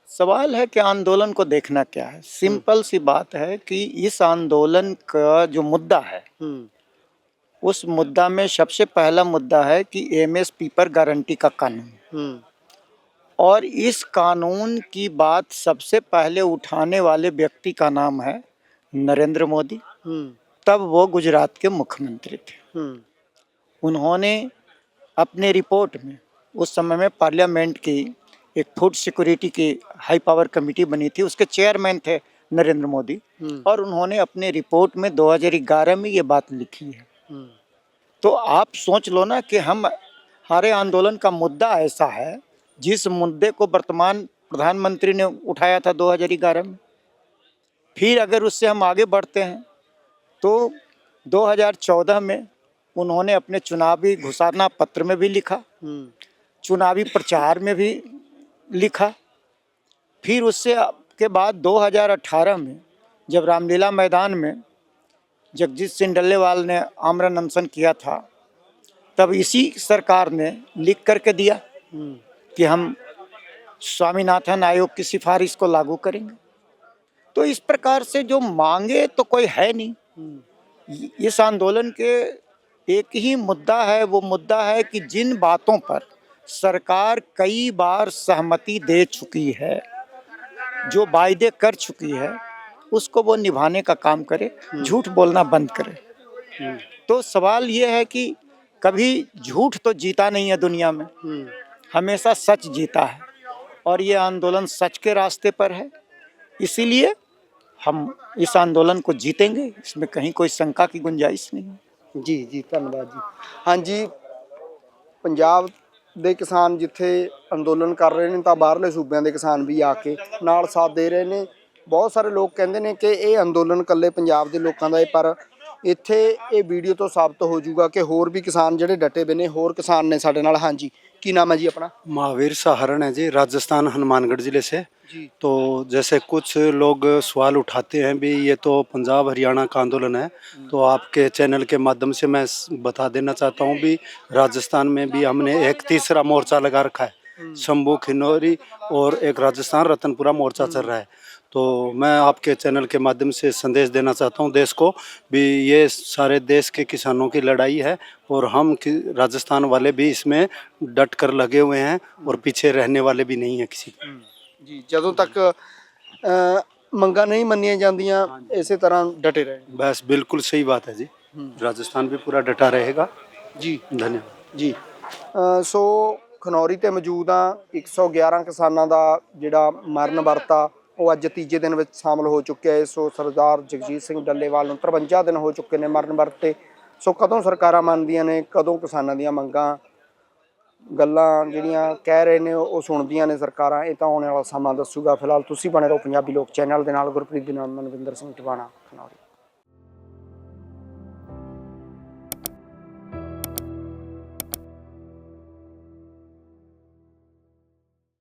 सवाल है कि आंदोलन को देखना क्या है सिंपल सी बात है कि इस आंदोलन का जो मुद्दा है ਹੂੰ उस मुद्दा में सबसे पहला मुद्दा है कि एमएसपी पर गारंटी का कानून ਹੂੰ और इस कानून की बात सबसे पहले उठाने वाले व्यक्ति का नाम है नरेंद्र मोदी। हम्म। तब वो गुजरात के मुख्यमंत्री थे। हम्म। उन्होंने अपने रिपोर्ट में उस समय में पार्लियामेंट की एक फ़ूड सिक्योरिटी की हाई पावर कमेटी बनी थी उसके चेयरमैन थे नरेंद्र मोदी। हम्म। और उन्होंने अपने रिपोर्ट में 2011 में ये बात लिखी है। तो आप सोच लो ना कि हम हमारे आंदोलन का मुद्दा ऐसा है जिस मुद्दे को वर्तमान प्रधानमंत्री ने उठाया था 2011 में फिर अगर उससे हम आगे बढ़ते हैं तो 2014 में उन्होंने अपने चुनावी घोषणा पत्र में भी लिखा चुनावी प्रचार में भी लिखा। फिर उससे के बाद 2018 में जब रामलीला मैदान में जगजीत सिंह डल्लेवाल ने आमरण अनशन किया था तब इसी सरकार ने लिख करके दिया। ਹੂੰ कि हम स्वामीनाथन आयोग की सिफारिश को लागू करेंगे। तो इस प्रकार से जो मांगे तो कोई है नहीं। इस आंदोलन के एक ही मुद्दा है वो मुद्दा है कि जिन बातों पर सरकार कई बार सहमति दे चुकी है जो वायदे कर चुकी है उसको वो निभाने का काम करे झूठ बोलना बंद करे। तो सवाल ये है कि कभी झूठ तो जीता नहीं है दुनिया में। ਹੂੰ हमेशा सच जीता है और ये आंदोलन सच के रास्ते पर है इसीलिए हम इस आंदोलन को जीतेंगे इसमें कहीं कोई शंका की गुंजाइश नहीं है ਜੀ ਜੀ ਧੰਨਵਾਦ ਜੀ ਹਾਂਜੀ ਪੰਜਾਬ ਦੇ ਕਿਸਾਨ ਜਿੱਥੇ ਅੰਦੋਲਨ ਕਰ ਰਹੇ ਨੇ ਤਾਂ ਬਾਹਰਲੇ ਸੂਬਿਆਂ ਦੇ ਕਿਸਾਨ ਵੀ ਆ ਕੇ ਨਾਲ ਸਾਥ ਦੇ ਰਹੇ ਨੇ ਬਹੁਤ ਸਾਰੇ ਲੋਕ ਕਹਿੰਦੇ ਨੇ ਕਿ ਇਹ ਅੰਦੋਲਨ ਇਕੱਲੇ ਪੰਜਾਬ ਦੇ ਲੋਕਾਂ ਦਾ ਹੈ ਪਰ ਇੱਥੇ ਇਹ ਵੀਡੀਓ ਤੋਂ ਸਾਬਤ ਹੋ ਜਾਊਗਾ ਕਿ ਹੋਰ ਵੀ ਕਿਸਾਨ ਜਿਹੜੇ ਡਟੇ ਪਏ ਨੇ ਹੋਰ ਕਿਸਾਨ ਨੇ ਸਾਡੇ ਨਾਲ ਹਾਂਜੀ ਕੀ ਨਾਮ ਹੈ ਜੀ ਆਪਣਾ महावीर सहारण है जी राजस्थान हनुमानगढ़ जिले से जी तो जैसे कुछ लोग सवाल उठाते हैं भी ये तो पंजाब हरियाणा का आंदोलन है तो आपके चैनल के माध्यम से मैं स- बता देना चाहता हूँ भी राजस्थान में भी हमने एक तीसरा मोर्चा लगा रखा है शंभू खिनौरी और एक राजस्थान रतनपुरा मोर्चा चल रहा है तो मैं आपके चैनल के माध्यम से संदेश देना चाहता हूँ देश को भी ये सारे देश के किसानों की लड़ाई है और हम कि- राजस्थान वाले भी इसमें डट कर लगे हुए हैं और पीछे रहने वाले भी नहीं है किसी ਜੀ ਜਦੋਂ ਤੱਕ ਅ, ਮੰਗਾਂ ਨਹੀਂ ਮੰਨੀਆਂ ਜਾਂਦੀਆਂ ਇਸੇ ਤਰ੍ਹਾਂ ਡਟੇ ਰਹੇ बस बिल्कुल सही बात है जी राजस्थान भी पूरा डटा रहेगा ਜੀ धन्यवाद ਜੀ ਅ, ਸੋ ਖਨੌਰੀ ਤੇ ਮੌਜੂਦ ਆ 111 ਕਿਸਾਨਾਂ ਦਾ ਜਿਹੜਾ ਮਰਨ ਵਰਤਾ ਉਹ ਅੱਜ ਤੀਜੇ ਦਿਨ ਵਿੱਚ ਸ਼ਾਮਲ ਹੋ ਚੁੱਕਿਆ ਹੈ। ਸੋ ਸਰਦਾਰ ਜਗਜੀਤ ਸਿੰਘ ਡੱਲੇਵਾਲ ਨੂੰ 53 ਦਿਨ ਹੋ ਚੁੱਕੇ ਨੇ ਮਰਨ ਵਰਤੇ। ਸੋ ਕਦੋਂ ਸਰਕਾਰਾਂ ਮੰਨਦੀਆਂ ਨੇ, ਕਦੋਂ ਕਿਸਾਨਾਂ ਦੀਆਂ ਮੰਗਾਂ? ਗੱਲਾਂ ਜਿਹੜੀਆਂ ਕਹਿ ਰਹੇ ਨੇ, ਉਹ ਸੁਣਦੀਆਂ ਨੇ ਸਰਕਾਰਾਂ। ਇਹ ਤਾਂ ਆਉਣ ਵਾਲਾ ਸਮਾਂ ਦੱਸੂਗਾ। ਫਿਲਹਾਲ ਤੁਸੀਂ ਬਣੇ ਰਹੋ ਪੰਜਾਬੀ ਲੋਕ ਚੈਨਲ ਦੇ ਨਾਲ। ਗੁਰਪ੍ਰੀਤ ਦੇ ਨਾਮ ਮਨਵਿੰਦਰ ਸਿੰਘ ਟਿਵਾਣਾ, ਖਨੌਰੀ।